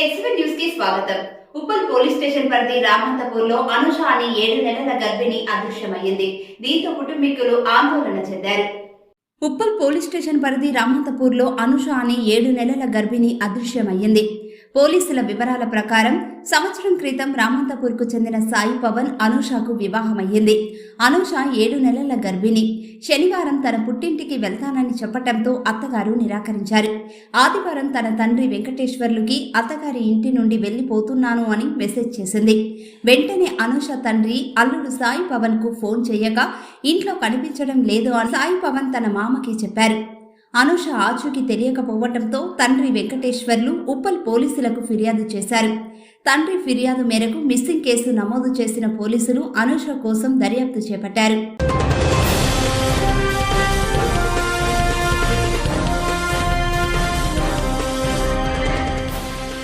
స్వాగతం. Uppal police station పరిధి రామంతపూర్లో అనుష అని ఏడు నెలల గర్భిణి అదృశ్యమైంది దీంతో కుటుంబీకులు ఆందోళన చెందారు. ఉప్పల్ పోలీస్ స్టేషన్ పరిధి రామంతపూర్లో అనుష అని ఏడు నెలల గర్భిణి అదృశ్యమయ్యింది. పోలీసుల వివరాల ప్రకారం సంవత్సరం క్రితం రామంతపూర్కు చెందిన సాయి పవన్ అనూషకు వివాహమయ్యింది. అనూష ఏడు నెలల గర్భిణి. శనివారం తన పుట్టింటికి వెళ్తానని చెప్పటంతో అత్తగారు నిరాకరించారు. ఆదివారం తన తండ్రి వెంకటేశ్వర్లుకి అత్తగారి ఇంటి నుండి వెళ్ళిపోతున్నాను అని మెసేజ్ చేసింది. వెంటనే అనూష తండ్రి అల్లుడు సాయి పవన్కు ఫోన్ చేయగా ఇంట్లో కనిపించడం లేదు అని సాయి పవన్ తన మామకి చెప్పారు. అనుష ఆచూకీ తెలియకపోవటంతో తండ్రి వెంకటేశ్వర్లు ఉప్పల్ పోలీసులకు ఫిర్యాదు చేశారు. తండ్రి ఫిర్యాదు మేరకు మిస్సింగ్ కేసు నమోదు చేసిన పోలీసులు అనుష కోసం దర్యాప్తు చేపట్టారు.